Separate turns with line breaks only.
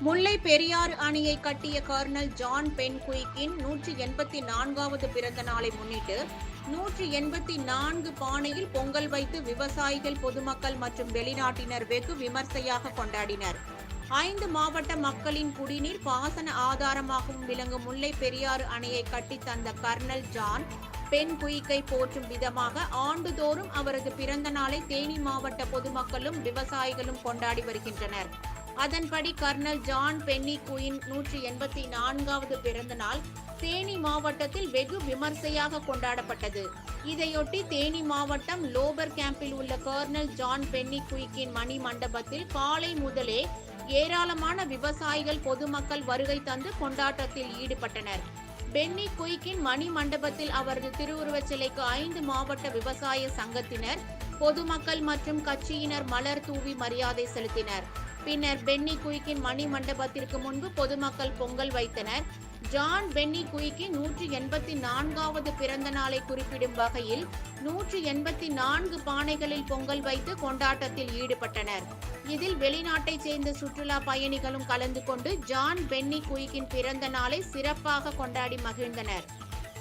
முல்லை பெரியாறு அணியை கட்டிய kernel John pen quicken நூற்றி எண்பத்தி நான்காவது பிறந்த நாளை முன்னிட்டு நூற்றி எண்பத்தி நான்கு பானையில் பொங்கல் வைத்து விவசாயிகள் பொதுமக்கள் மற்றும் வெளிநாட்டினர் வெகு விமர்சையாக கொண்டாடினர். ஐந்து மாவட்ட மக்களின் குடிநீர் பாசன ஆதாரமாகவும் விளங்கும் முல்லை பெரியாறு அணையை கட்டித் தந்த கர்னல் ஜான் பெண் குயிக்கை போற்றும் விதமாக ஆண்டுதோறும் அவரது பிறந்த நாளை தேனி மாவட்ட பொதுமக்களும் விவசாயிகளும் கொண்டாடி வருகின்றனர். அதன்படி கர்னல் ஜான் பென்னி குயின் நூற்றி எண்பத்தி நான்காவது பிறந்த நாள் தேனி மாவட்டத்தில் வெகு விமர்சையாக கொண்டாடப்பட்டது. இதையொட்டி தேனி மாவட்டம் லோபர் கேம்பில் உள்ள கர்னல் ஜான் பென்னி குயிக்கின் மணி மண்டபத்தில் காலை முதலே ஏராளமான விவசாயிகள் பொதுமக்கள் வருகை தந்து கொண்டாட்டத்தில் ஈடுபட்டனர். பென்னி குயிக்கின் மணி மண்டபத்தில் அவரது திருவுருவச் சிலைக்கு ஐந்து மாவட்ட விவசாய சங்கத்தினர் பொதுமக்கள் மற்றும் கட்சியினர் மலர் தூவி மரியாதை செலுத்தினர். பின்னர் பென்னி குயிக்கின் மணி மண்டபத்திற்கு முன்பு பொதுமக்கள் பொங்கல் வைத்தனர். ஜான் பென்னி குயிக்கின் நூற்றி எண்பத்தி நான்காவது பிறந்த நாளை குறிப்பிடும் வகையில் நூற்றி எண்பத்தி நான்கு பானைகளில் பொங்கல் வைத்து கொண்டாட்டத்தில் ஈடுபட்டனர். இதில் வெளிநாட்டைச் சேர்ந்த சுற்றுலா பயணிகளும் கலந்து கொண்டு ஜான் பென்னி குயிக்கின் பிறந்த நாளை சிறப்பாக கொண்டாடி மகிழ்ந்தனர்.